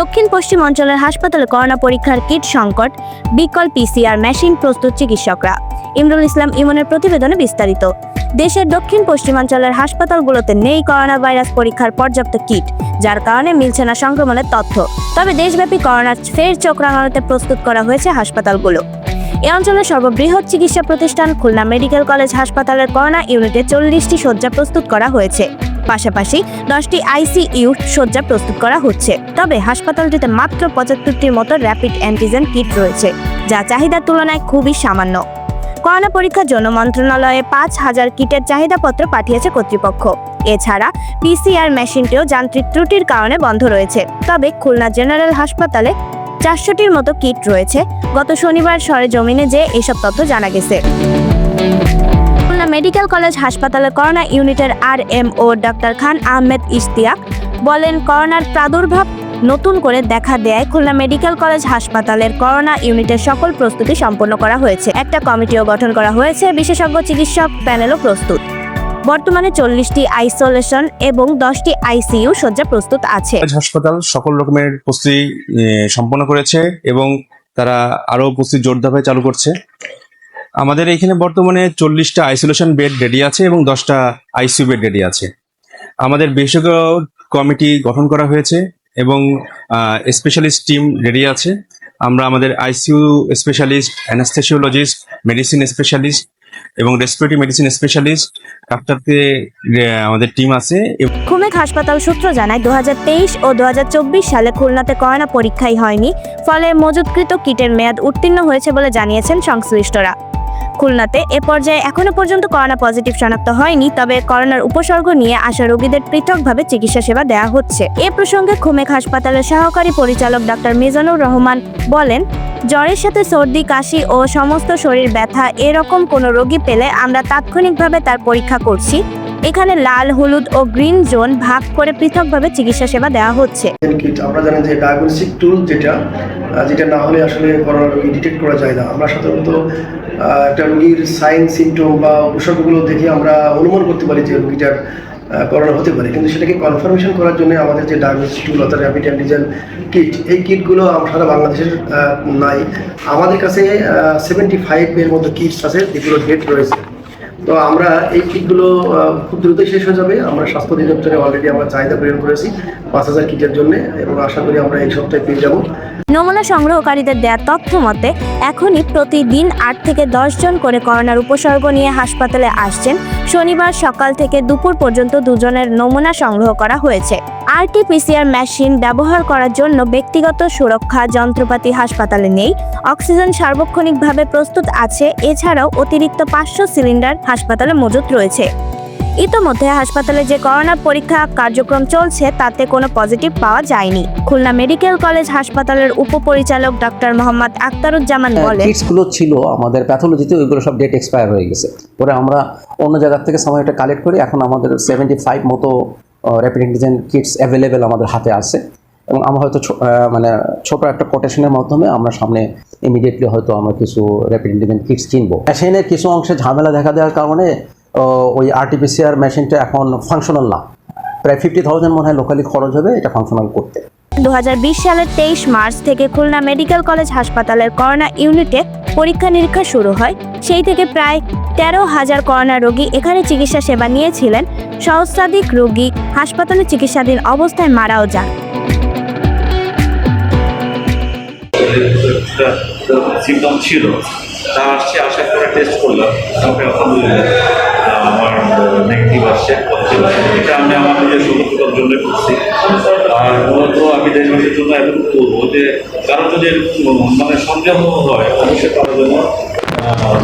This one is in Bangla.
দক্ষিণ পশ্চিম অঞ্চলের হাসপাতালে করোনা পরীক্ষার কিট সংকট, বিকল পিসিআর মেশিন প্রস্তুত চিকিৎসকরা। ইমরুল ইসলাম ইমনের প্রতিবেদনে বিস্তারিত। দেশের দক্ষিণ পশ্চিমাঞ্চলের হাসপাতালগুলোতে নেই করোনা ভাইরাস পরীক্ষার পর্যাপ্ত কিট, যার কারণে মিলছে না সংক্রমণের তথ্য। তবে দেশব্যাপী করোনার ফের চোখ রাঙানোতে প্রস্তুত করা হয়েছে হাসপাতালগুলো। এ অঞ্চলের সর্ববৃহৎ চিকিৎসা প্রতিষ্ঠান খুলনা মেডিকেল কলেজ হাসপাতালের করোনা ইউনিটে চল্লিশটি শয্যা প্রস্তুত করা হয়েছে। পাশাপাশি দশটি আইসিইউ শয্যা প্রস্তুত করা হচ্ছে। তবে হাসপাতালটিতে মাত্র পঁচাত্তরটির মতো র্যাপিড অ্যান্টিজেন কিট রয়েছে, যা চাহিদার তুলনায় খুবই সামান্য। করোনা পরীক্ষার জন্য মন্ত্রণালয়ে পাঁচ হাজার কিটের চাহিদাপত্র পাঠিয়েছে কর্তৃপক্ষ। এছাড়া পিসিআর মেশিনটিও যান্ত্রিক ত্রুটির কারণে বন্ধ রয়েছে। তবে খুলনা জেনারেল হাসপাতালে চারশোটির মতো কিট রয়েছে। গত শনিবার সরে জমিনে যে এসব তথ্য জানা গেছে। মেডিকেল কলেজ হাসপাতালের করোনা ইউনিটের আর এম ও ডাক্তার খান আহমেদ ইশতিয়াক বলেন, করোনার প্রাদুর্ভাব নতুন করে দেখা দেয় খুলনা মেডিকেল কলেজ হাসপাতালের করোনা ইউনিটের সকল প্রস্তুতি সম্পন্ন করা হয়েছে। একটা কমিটিও গঠন করা হয়েছে। বিশেষজ্ঞ চিকিৎসক প্যানেলও প্রস্তুত। বর্তমানে চল্লিশটি আইসোলেশন এবং দশটি আইসিইউ শয্যা প্রস্তুত আছে। হাসপাতাল সকল রকমের প্রস্তুতি সম্পন্ন করেছে এবং তারা আরও প্রস্তুতি জোরদারভাবে চালু করছে। আমাদের এখানে বর্তমানে চল্লিশটা আইসোলেশন বেড রেডি আছে এবং দশটা আইসিইউ বেড রেডি আছে। আমাদের বিশেষজ্ঞ কমিটি গঠন করা হয়েছে এবং স্পেশালিস্ট টিম রেডি আছে। আমরা আমাদের ICU specialist anaesthesiologist medicine specialist এবং রেসপিরেটরি মেডিসিন স্পেশালিস্ট ডাক্তারকে আমাদের টিম আছে খুমেক হাসপাতাল সূত্র জানায় দু হাজার তেইশ ও দু হাজার চব্বিশ সালে খুলনাতে করোনা পরীক্ষাই হয়নি, ফলে মজুতকৃত কিটের মেয়াদ উত্তীর্ণ হয়েছে বলে জানিয়েছেন সংশ্লিষ্টরা। খুলনাতে। এ পর্যায়ে এখনও পর্যন্ত করোনা পজিটিভ শনাক্ত হয়নি, তবে করোনার উপসর্গ নিয়ে আসা রোগীদের পৃথকভাবে চিকিৎসা সেবা দেওয়া হচ্ছে। এ প্রসঙ্গে খুমেক হাসপাতালের সহকারী পরিচালক ডাক্তার মিজানুর রহমান বলেন, জ্বরের সাথে সর্দি, কাশি ও সমস্ত শরীর ব্যথা এরকম কোনো রোগী পেলে আমরা তাৎক্ষণিকভাবে তার পরীক্ষা করছি। এখানে লাল, হলুদ ও গ্রিন জোন ভাগ করে পৃথকভাবে চিকিৎসা সেবা দেওয়া হচ্ছে। আমরা জানি যে ডায়াগনস্টিক টুল যেটা যেটা না হলে আসলে করোনা রোগী ডিটেক্ট করা যায় না। আমরা সাধারণত একটা রোগীর সাইন সিমটম বা উপসর্গগুলো দেখে আমরা অনুমান করতে পারি যে রোগীটার করোনা হতে পারে। কিন্তু সেটাকে কনফার্মেশন করার জন্য আমাদের যে ডায়াগনস্টিক টুল অর্থাৎ র্যাপিড অ্যান্টিজেন কিট এই কিটগুলো সারা বাংলাদেশের নাই। আমাদের কাছে সেভেন্টি ফাইভ এর মতো কিটস আছে যেগুলো ডেট রয়েছে। তো আমরা এই কিটগুলো খুব দ্রুতই শেষ হয়ে যাবে। আমরা স্বাস্থ্য অধিদপ্তরে অলরেডি আমরা চাহিদা প্রেরণ করেছি পাঁচ হাজার কিটের জন্য এবং আশা করি আমরা এই সপ্তাহে পেয়ে যাব। নমুনা সংগ্রহকারীদের দেয়া তথ্য মতে, এখনই প্রতিদিন আট থেকে দশ জন করে করোনার উপসর্গ নিয়ে হাসপাতালে আসছেন। শনিবার সকাল থেকে দুপুর পর্যন্ত দুজনের নমুনা সংগ্রহ করা হয়েছে। আরটিপিসিআর মেশিন ব্যবহার করার জন্য ব্যক্তিগত সুরক্ষা, যন্ত্রপাতি হাসপাতালে নেই। অক্সিজেন সার্বক্ষণিকভাবে প্রস্তুত আছে। এছাড়াও অতিরিক্ত পাঁচশো সিলিন্ডার হাসপাতালে মজুত রয়েছে। ইতোমধ্যে হাসপাতালে যে করোনা পরীক্ষা কার্যক্রম চলছে তাতে কোনো পজিটিভ পাওয়া যায়নি। খুলনা মেডিকেল কলেজ হাসপাতালের উপপরিচালক ডক্টর মোহাম্মদ আক্তারুজ্জামান বলেন কিটসগুলো ছিল আমাদের প্যাথোলজিতে ওইগুলো সব ডেট এক্সপায়ার হয়ে গেছে। পরে আমরা অন্য জায়গার থেকে সময়টা কালেক্ট করি। এখন আমাদের সেভেন্টি ফাইভ মতো র্যাপিড অ্যান্টিজেন কিটস অ্যাভেলেবেল আমাদের হাতে আছে। এবং আমরা হয়তো মানে ছোট একটা কোটেশনের মাধ্যমে আমরা সামনে ইমিডিয়েটলি হয়তো আমরা কিছু র্যাপিড অ্যান্টিজেন কিটস কিনবো। মেশিনের কিছু অংশে ঝামেলা দেখা দেওয়ার কারণে ওই আরটিপিসিআর মেশিনটা এখন ফাংশনাল না। প্রায় ফিফটি থাউজেন্ড মনে হয় লোকালি খরচ হবে এটা ফাংশনাল করতে। দুই হাজার বিশ সালের তেইশ মার্চ থেকে খুলনা মেডিকেল কলেজ হাসপাতালের করোনা ইউনিটে পরীক্ষা নিরীক্ষা শুরু হয়। সেই থেকে প্রায় তেরো হাজার করোনা রোগী এখানে চিকিৎসা সেবা নিয়েছিলেন। সহস্রাধিক রোগী হাসপাতালে চিকিৎসাধীন অবস্থায় মারাও যান। সিমটম ছিল তা আসছে আসার পরে টেস্ট করলাম। আলহামদুলিল্লাহ আমার নেগেটিভ আসছে পজিটিভ আসছে। এটা আমি আমার নিজের সতর্কতার জন্য করছি। আর মূলত আমি দেশবাসীর জন্য এতটুকু করব যে কারও যদি মানে সন্দেহ হয় অবশ্যই তারা আহ,